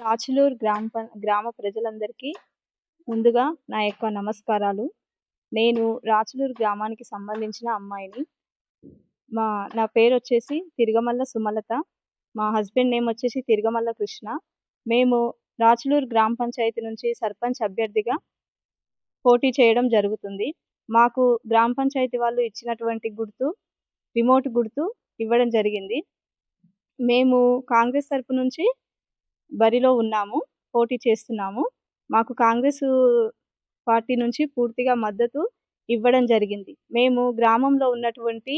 రాచులూరు గ్రామ పం- గ్రామ ప్రజలందరికీ ముందుగా నా యొక్క నమస్కారాలు. నేను రాచులూరు గ్రామానికి సంబంధించిన అమ్మాయిని. మా నా పేరు వచ్చేసి తిరగమల్ల సుమలత. మా హస్బెండ్ నేమ్ వచ్చేసి తిరగమల్ల కృష్ణ. మేము రాచులూరు గ్రామ పంచాయతీ నుంచి సర్పంచ్ అభ్యర్థిగా పోటీ చేయడం జరుగుతుంది. మాకు గ్రామ పంచాయతీ వాళ్ళు ఇచ్చినటువంటి గుర్తు రిమోట్ గుర్తు ఇవ్వడం జరిగింది. మేము కాంగ్రెస్ తరపు నుంచి బరిలో ఉన్నాము పోటీ చేస్తున్నాము. మాకు కాంగ్రెస్ పార్టీ నుంచి పూర్తిగా మద్దతు ఇవ్వడం జరిగింది. మేము గ్రామంలో ఉన్నటువంటి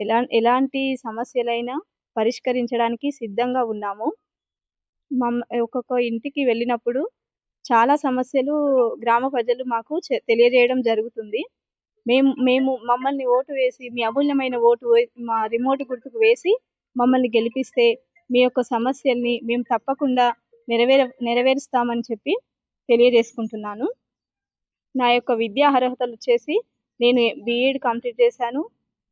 ఎలా ఎలాంటి సమస్యలైనా పరిష్కరించడానికి సిద్ధంగా ఉన్నాము. మమ్ ఒక్కొక్క ఇంటికి వెళ్ళినప్పుడు చాలా సమస్యలు గ్రామ ప్రజలు మాకు తెలియజేయడం జరుగుతుంది. మేము మేము మమ్మల్ని ఓటు వేసి మీ అమూల్యమైన ఓటు మా రిమోట్ గుర్తుకు వేసి మమ్మల్ని గెలిపిస్తే మీ యొక్క సమస్యల్ని మేము తప్పకుండా నెరవేర నెరవేరుస్తామని చెప్పి తెలియజేసుకుంటున్నాను. నా యొక్క విద్యా అర్హతలు వచ్చేసి నేను బీఈడ్ కంప్లీట్ చేశాను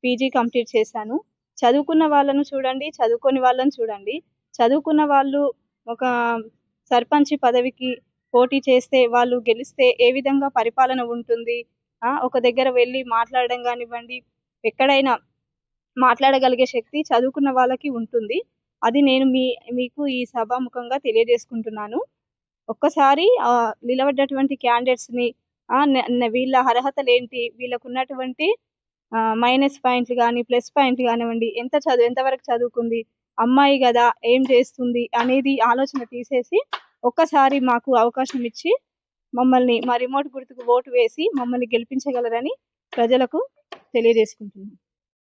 పీజీ కంప్లీట్ చేశాను. చదువుకున్న వాళ్ళను చూడండి చదువుకోని వాళ్ళని చూడండి. చదువుకున్న వాళ్ళు ఒక సర్పంచ్ పదవికి పోటీ చేస్తే వాళ్ళు గెలిస్తే ఏ విధంగా పరిపాలన ఉంటుంది? ఒక దగ్గర వెళ్ళి మాట్లాడడం కానివ్వండి ఎక్కడైనా మాట్లాడగలిగే శక్తి చదువుకున్న వాళ్ళకి ఉంటుంది. అది నేను మీ మీకు ఈ సభాముఖంగా తెలియజేసుకుంటున్నాను. ఒక్కసారి నిలబడ్డటువంటి క్యాండిడేట్స్ని వీళ్ళ అర్హతలు ఏంటి వీళ్ళకు ఉన్నటువంటి మైనస్ పాయింట్లు కానీ ప్లస్ పాయింట్లు కానివ్వండి ఎంత చదువు ఎంతవరకు చదువుకుంది అమ్మాయి కదా ఏం చేస్తుంది అనేది ఆలోచన తీసేసి ఒక్కసారి మాకు అవకాశం ఇచ్చి మమ్మల్ని మా రిమోట్ గుర్తుకు ఓటు వేసి మమ్మల్ని గెలిపించగలరని ప్రజలకు తెలియజేసుకుంటున్నాను